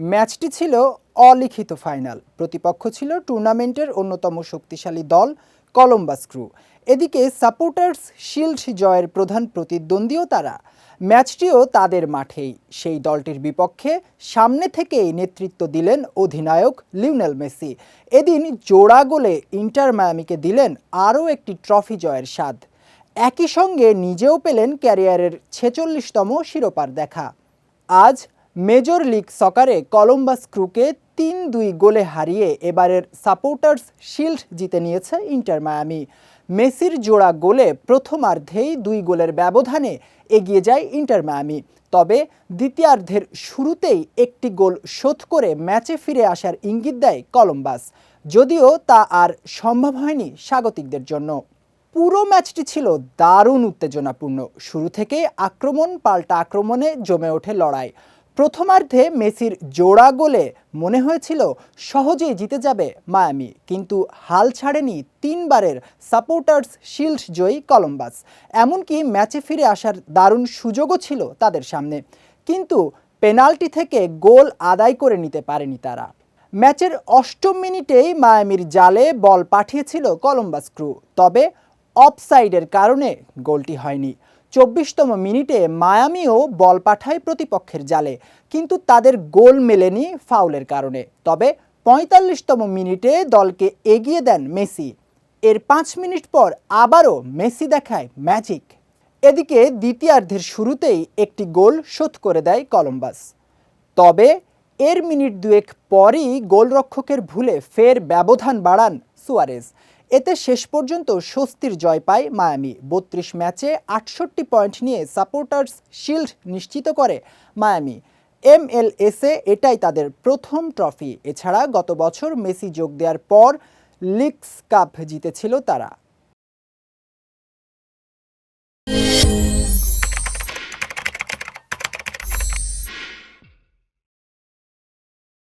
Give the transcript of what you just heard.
ম্যাচটি ছিল অলিখিত ফাইনাল। প্রতিপক্ষ ছিল টুর্নামেন্টের অন্যতম শক্তিশালী দল কলম্বাস ক্রু। এদিকে সাপোর্টার্স শিল্ড জয়ের প্রধান প্রতিদ্বন্দ্বীও তারা। ম্যাচটিও তাদের মাঠেই। সেই দলটির বিপক্ষে সামনে থেকেই নেতৃত্ব দিলেন অধিনায়ক লিওনেল মেসি। এদিন জোড়া গোলে ইন্টার মায়ামিকে দিলেন আরও একটি ট্রফি জয়ের স্বাদ। একই সঙ্গে নিজেও পেলেন ক্যারিয়ারের ছেচল্লিশতম শিরোপার দেখা। আজ মেজর লিগ সকারে কলম্বাস ক্রুকে তিন দুই গোলে হারিয়ে এবারের সাপোর্টার্স শিল্ড জিতে নিয়েছে ইন্টার মায়ামি। মেসির জোড়া গোলে প্রথমার্ধেই দুই গোলের ব্যবধানে এগিয়ে যায় ইন্টার মায়ামি। তবে দ্বিতীয়ার্ধের শুরুতেই একটি গোল শোধ করে ম্যাচে ফিরে আসার ইঙ্গিত দেয় কলম্বাস। যদিও তা আর সম্ভব হয়নি স্বাগতিকদের জন্য। পুরো ম্যাচটি ছিল দারুণ উত্তেজনাপূর্ণ। শুরু থেকে আক্রমণ পাল্টা আক্রমণে জমে ওঠে লড়াই। প্রথমার্ধে মেসির জোড়া গোলে মনে হয়েছিল সহজেই জিতে যাবে মায়ামি, কিন্তু হাল ছাড়েনি তিনবারের সাপোর্টার্স শিল্ড জয়ী কলম্বাস। এমনকি ম্যাচে ফিরে আসার দারুণ সুযোগও ছিল তাদের সামনে, কিন্তু পেনাল্টি থেকে গোল আদায় করে নিতে পারেনি তারা। ম্যাচের অষ্টম মিনিটেই মায়ামির জালে বল পাঠিয়েছিল কলম্বাস ক্রু, তবে অফসাইডের কারণে গোলটি হয়নি। চব্বিশতম মিনিটে মায়ামিও বল পাঠায় প্রতিপক্ষের জালে, কিন্তু তাদের গোল মেলেনি ফাউলের কারণে। তবে পঁয়তাল্লিশতম মিনিটে দলকে এগিয়ে দেন মেসি। এর পাঁচ মিনিট পর আবারও মেসি দেখায় ম্যাজিক। এদিকে দ্বিতীয়ার্ধের শুরুতেই একটি গোল শোধ করে দেয় কলম্বাস। তবে এর মিনিট দুয়েক পরই গোলরক্ষকের ভুলে ফের ব্যবধান বাড়ান সুয়ারেজ। এতে শেষ পর্যন্ত স্বস্তির জয় পায় মায়ামি। বত্রিশ ম্যাচে আটষট্টি পয়েন্ট নিয়ে সাপোর্টার্স শিল্ড নিশ্চিত করে মায়ামি। এমএলএসে এটাই তাদের প্রথম ট্রফি। এছাড়া গত বছর মেসি যোগ দেওয়ার পর লিগস কাপ জিতেছিল তারা।